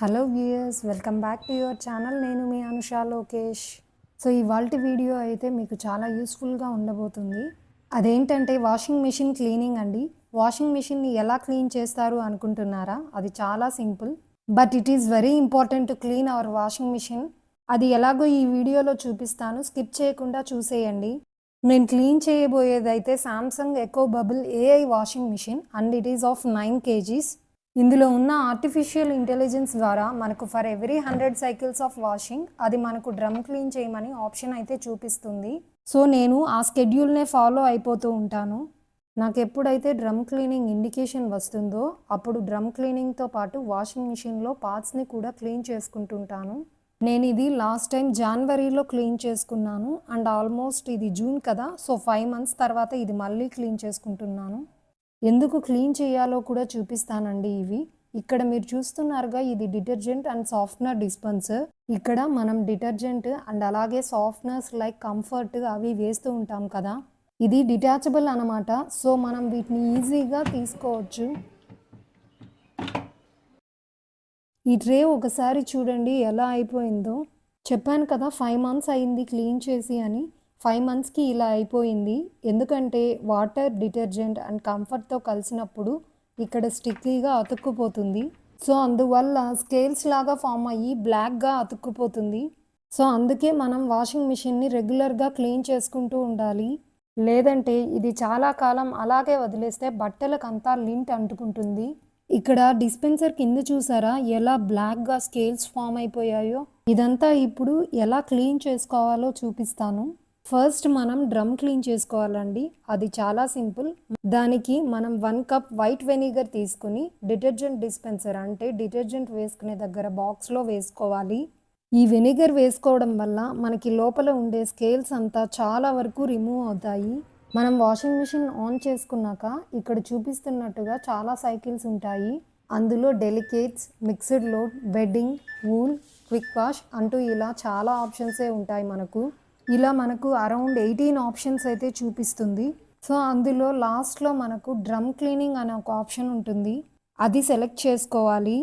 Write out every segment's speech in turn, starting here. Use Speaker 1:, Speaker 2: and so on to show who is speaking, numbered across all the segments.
Speaker 1: Hello viewers welcome back to your channel నేను మీ Anusha Lokesh. So ఇవాళ వీడియో అయితే మీకు చాలా యూస్ఫుల్గా ఉండబోతుంది. అదేంటంటే వాషింగ్ మిషన్ క్లీనింగ్ అండి. వాషింగ్ మిషన్ని ఎలా క్లీన్ చేస్తారు అనుకుంటున్నారా? అది చాలా simple but it is very important to clean our washing machine అది ఎలాగో ఈ వీడియోలో చూపిస్తాను. స్కిప్ చేయకుండా చూసేయండి. నేను clean చేయబోయేదైతే Samsung eco bubble AI washing machine and it is of nine KGs ఇందులో ఉన్న ఆర్టిఫిషియల్ ఇంటెలిజెన్స్ ద్వారా మనకు for every hundred cycles of washing అది మనకు డ్రమ్ క్లీన్ చేయమని ఆప్షన్ అయితే చూపిస్తుంది. సో నేను ఆ స్కెడ్యూల్నే ఫాలో అయిపోతూ ఉంటాను. నాకు ఎప్పుడైతే డ్రమ్ క్లీనింగ్ ఇండికేషన్ వస్తుందో అప్పుడు డ్రమ్ క్లీనింగ్తో పాటు వాషింగ్ మిషన్లో పార్ట్స్ని కూడా క్లీన్ చేసుకుంటుంటాను. నేను ఇది లాస్ట్ టైం జనవరిలో క్లీన్ చేసుకున్నాను. అండ్ ఆల్మోస్ట్ ఇది జూన్ కదా సో ఫైవ్ మంత్స్ తర్వాత ఇది మళ్ళీ క్లీన్ చేసుకుంటున్నాను. ఎందుకు క్లీన్ చేయాలో కూడా చూపిస్తానండి ఇవి. ఇక్కడ మీరు చూస్తున్నారుగా ఇది డిటర్జెంట్ అండ్ సాఫ్ట్నర్ డిస్పెన్సర్. ఇక్కడ మనం డిటర్జెంట్ అండ్ అలాగే సాఫ్ట్నర్స్ లైక్ కంఫర్ట్ అవి వేస్తూ ఉంటాం కదా. ఇది డిటాచబుల్ అనమాట సో మనం వీటిని ఈజీగా తీసుకోవచ్చు. ఈ ట్రే ఒకసారి చూడండి ఎలా అయిపోయిందో. చెప్పాను కదా ఫైవ్ మంత్స్ అయింది క్లీన్ చేసి అని. ఫైవ్ మంత్స్కి ఇలా అయిపోయింది. ఎందుకంటే వాటర్ డిటర్జెంట్ అండ్ కంఫర్ట్తో కలిసినప్పుడు ఇక్కడ స్టిక్కీగా అతుక్కుపోతుంది. సో అందువల్ల స్కేల్స్ లాగా ఫామ్ అయ్యి బ్లాక్గా అతుక్కుపోతుంది. సో అందుకే మనం వాషింగ్ మిషన్ని రెగ్యులర్గా క్లీన్ చేసుకుంటూ ఉండాలి. లేదంటే ఇది చాలా కాలం అలాగే వదిలేస్తే బట్టలకంతా లింట్ అంటుకుంటుంది. ఇక్కడ డిస్పెన్సర్ కింద చూసారా? ఎలా బ్లాక్గా స్కేల్స్ ఫామ్ అయిపోయాయో? ఇదంతా ఇప్పుడు ఎలా క్లీన్ చేసుకోవాలో చూపిస్తాను. ఫస్ట్ మనం డ్రమ్ క్లీన్ చేసుకోవాలండి. అది చాలా సింపుల్. దానికి మనం వన్ కప్ వైట్ వెనిగర్ తీసుకుని డిటర్జెంట్ డిస్పెన్సర్ అంటే డిటర్జెంట్ వేసుకునే దగ్గర బాక్స్లో వేసుకోవాలి. ఈ వెనిగర్ వేసుకోవడం వల్ల మనకి లోపల ఉండే స్కేల్స్ అంతా చాలా వరకు రిమూవ్ అవుతాయి. మనం వాషింగ్ మిషన్ ఆన్ చేసుకున్నాక ఇక్కడ చూపిస్తున్నట్టుగా చాలా సైకిల్స్ ఉంటాయి. అందులో delicates mixed load bedding wool quick wash అంటూ ఇలా చాలా ఆప్షన్సే ఉంటాయి మనకు. ఇలా మనకు అరౌండ్ ఎయిటీన్ ఆప్షన్స్ అయితే చూపిస్తుంది. సో అందులో లాస్ట్లో మనకు డ్రమ్ క్లీనింగ్ అనే ఒక ఆప్షన్ ఉంటుంది. అది సెలెక్ట్ చేసుకోవాలి.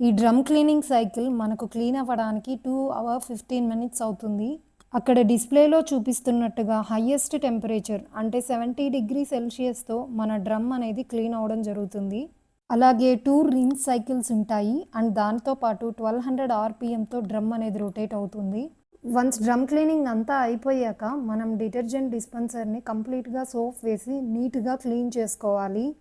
Speaker 1: ఈ డ్రమ్ క్లీనింగ్ సైకిల్ మనకు క్లీన్ అవ్వడానికి టూ అవర్ ఫిఫ్టీన్ మినిట్స్ అవుతుంది. అక్కడ డిస్ప్లేలో చూపిస్తున్నట్టుగా హయ్యెస్ట్ టెంపరేచర్ అంటే సెవెంటీ డిగ్రీ సెల్సియస్తో మన డ్రమ్ అనేది క్లీన్ అవ్వడం జరుగుతుంది. అలాగే టూ రిన్స్ సైకిల్స్ ఉంటాయి. అండ్ దాంతోపాటు ట్వెల్వ్ హండ్రెడ్ ఆర్పిఎంతో డ్రమ్ అనేది రొటేట్ అవుతుంది. వన్స్ డ్రమ్ క్లీనింగ్ అంతా అయిపోయాక మనం డిటర్జెంట్ డిస్పెన్సర్ని కంప్లీట్గా సోప్ వేసి నీట్గా క్లీన్ చేసుకోవాలి.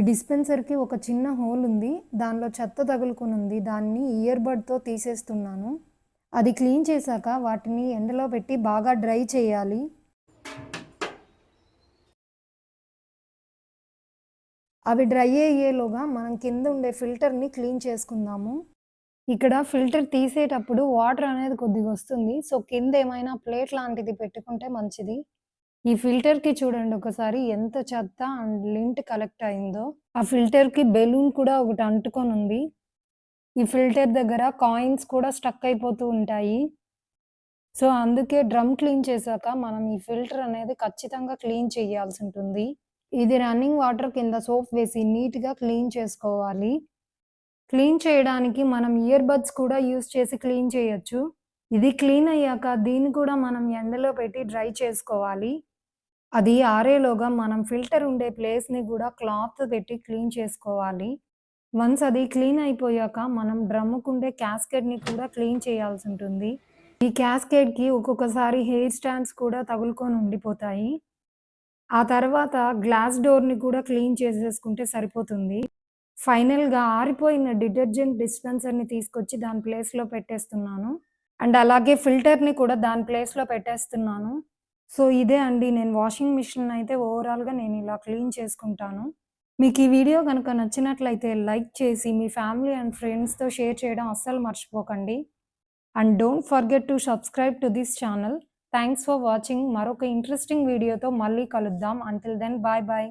Speaker 1: డిస్పెన్సర్కి ఒక చిన్న హోల్ ఉంది. దానిలో చెత్త తగులుకుని ఉంది. దాన్ని ఇయర్బడ్తో తీసేస్తున్నాను. అది క్లీన్ చేశాక వాటిని ఎండలో పెట్టి బాగా డ్రై చేయాలి. అవి డ్రై అయ్యేలోగా మనం కింద ఉండే ఫిల్టర్ని క్లీన్ చేసుకుందాము. ఇక్కడ ఫిల్టర్ తీసేటప్పుడు వాటర్ అనేది కొద్దిగా వస్తుంది. సో కింద ఏమైనా ప్లేట్ లాంటిది పెట్టుకుంటే మంచిది. ఈ ఫిల్టర్కి చూడండి ఒకసారి ఎంత చెత్త అండ్ లింట్ కలెక్ట్ అయిందో. ఆ ఫిల్టర్కి బెలూన్ కూడా ఒకటి అంటుకొని ఉంది. ఈ ఫిల్టర్ దగ్గర కాయిన్స్ కూడా స్టక్ అయిపోతూ ఉంటాయి. సో అందుకే డ్రమ్ క్లీన్ చేశాక మనం ఈ ఫిల్టర్ అనేది ఖచ్చితంగా క్లీన్ చేయాల్సి ఉంటుంది. ఇది రన్నింగ్ వాటర్ కింద సోప్ వేసి నీట్గా క్లీన్ చేసుకోవాలి. క్లీన్ చేయడానికి మనం ఇయర్ బడ్స్ కూడా యూస్ చేసి క్లీన్ చేయొచ్చు. ఇది క్లీన్ అయ్యాక దీన్ని కూడా మనం ఎండలో పెట్టి డ్రై చేసుకోవాలి. అది ఆరేలోగా మనం ఫిల్టర్ ఉండే ప్లేస్ని కూడా క్లాత్ పెట్టి క్లీన్ చేసుకోవాలి. వన్స్ అది క్లీన్ అయిపోయాక మనం డ్రమ్ముకుండే క్యాస్కెట్ని కూడా క్లీన్ చేయాల్సి ఉంటుంది. ఈ క్యాస్కెట్కి ఒక్కొక్కసారి హెయిర్ స్టాండ్స్ కూడా తగులుకొని ఉండిపోతాయి. ఆ తర్వాత గ్లాస్ డోర్ని కూడా క్లీన్ చేసేసుకుంటే సరిపోతుంది. ఫైనల్గా ఆరిపోయిన డిటర్జెంట్ డిస్పెన్సర్ని తీసుకొచ్చి దాని ప్లేస్లో పెట్టేస్తున్నాను. అండ్ అలాగే ఫిల్టర్ని కూడా దాని ప్లేస్లో పెట్టేస్తున్నాను. సో ఇదే అండి. నేను వాషింగ్ మిషన్ అయితే ఓవరాల్గా నేను ఇలా క్లీన్ చేసుకుంటాను. మీకు ఈ వీడియో కనుక నచ్చినట్లయితే లైక్ చేసి మీ ఫ్యామిలీ అండ్ ఫ్రెండ్స్తో షేర్ చేయడం అస్సలు మర్చిపోకండి. And don't forget to subscribe to this channel. Thanks for watching మరొక ఇంట్రెస్టింగ్ వీడియోతో మళ్ళీ కలుద్దాం. Until then bye bye